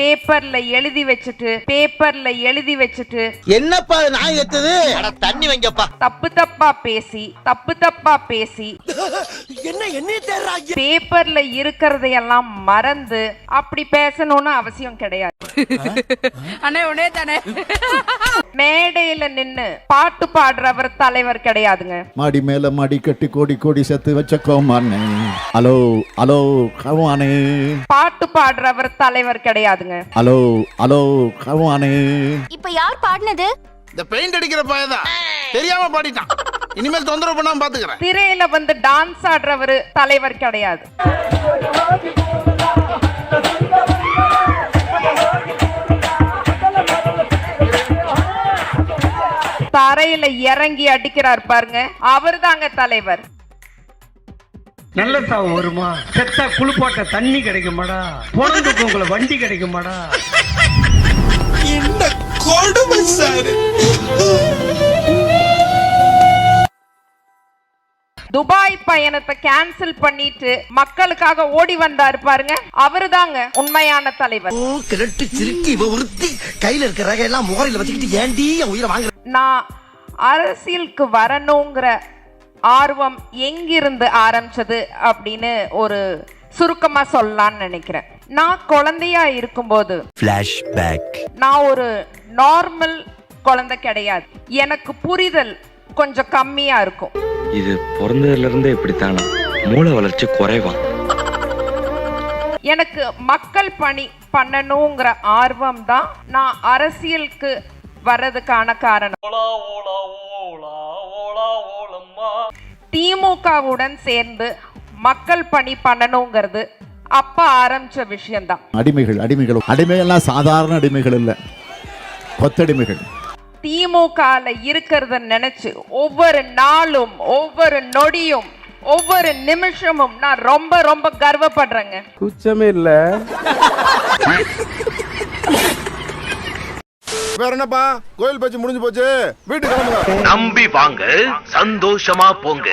பேப்பர்ல எழுதி வச்சுட்டு பேப்பர்ல எழுதி வச்சுட்டு. என்னப்பா அது நாய் எத்துது தண்ணி வைங்கப்பா. தப்பு தப்பா பேசி தப்பு தப்பா பேசி. என்ன என்ன தேர்றாங்க பேப்பர்ல இருக்கிறதையெல்லாம் மறந்து அப்படி பேசணும்னு அவசியம் கிடையாது. அண்ணே உடனே தானே. மேடையில நின்னு பாட்டு பாடுறவர் தலைவர் கிடையாதுங்க. மாடி மேல மாடி கட்டி கோடி கோடி செத்து வச்ச கோமானே. ஹலோ ஹலோ கவானே பாட்டு பாடுறவர் தலைவர் கிடையாதுங்க. ஹலோ ஹலோ கவானே இப்ப யார் பாடினது? இந்த பெயிண்ட் அடிக்கிற பையதான் தெரியாம பாடிட்டான். இனிமேல் தொந்தரவு பண்ணாம பாத்துக்கிறேன். திரையில வந்து டான்ஸ் ஆடுறவர் தலைவர் கிடையாது. தரையில இறங்கி அடிக்கிறார் பாருங்க. அவர்தாங்க தலைவர். நல்ல சாவு வருமா? செத்தா குளிப்பாட்ட தண்ணி கிடைக்குமாடா? பிறந்துக்கு உங்களை வண்டி கிடைக்குமாடா? என்ன கொடுமை சார். துபாய் பயணத்தை கேன்சல் பண்ணிட்டு மக்களுக்காக ஓடி வந்தாரு பாருங்க. அவர்தாங்க உண்மையான தலைவர். கிழட்டு சிரிக்கி இவ ஒருத்தி கையில இருக்கிற ரகை எல்லாம் முகரையில வச்சுக்கிட்டு ஏண்டி உயிரை வாங்குற நான் அரசியலுக்கு வரணுங்கிற ஆர்வம் எங்கிருந்து ஆரம்பிச்சது அப்படின்னு ஒரு சுருக்கமா சொல்லலாம்னு நினைக்கிறேன். நான் குழந்தையா இருக்கும்போது நான் ஒரு நார்மல் குழந்தை கிடையாது. எனக்கு புரிதல் கொஞ்சம் கம்மியா இருக்கும். இது பிறந்ததுல இருந்தே இப்படித்தானா? மூளை வளர்ச்சி குறைவான் எனக்கு மக்கள் பணி பண்ணணுங்கிற ஆர்வம் தான் நான் அரசியலுக்கு வர்றதுக்கான காரணம். திமுகவுடன் சேர்ந்து மக்கள் பணி பண்ணணுங்கிறது அப்ப ஆரம்பிச்ச விஷயம்தான். அடிமைகள் அடிமைகள் அடிமைகள்லாம் சாதாரண அடிமைகள் இல்ல. கொத்தடிமைகள். திமுகல இருக்கிறத நினைச்சு ஒவ்வொரு நாளும் ஒவ்வொரு நொடியும் ஒவ்வொரு நிமிஷமும் நான் ரொம்ப ரொம்ப கர்வப்படுறேங்க. வேற என்னப்பா? கோயில் பேச்சு முடிஞ்சு போச்சு. வீட்டுக்கு கிளம்புங்க. நம்பி வாங்க சந்தோஷமா போங்க.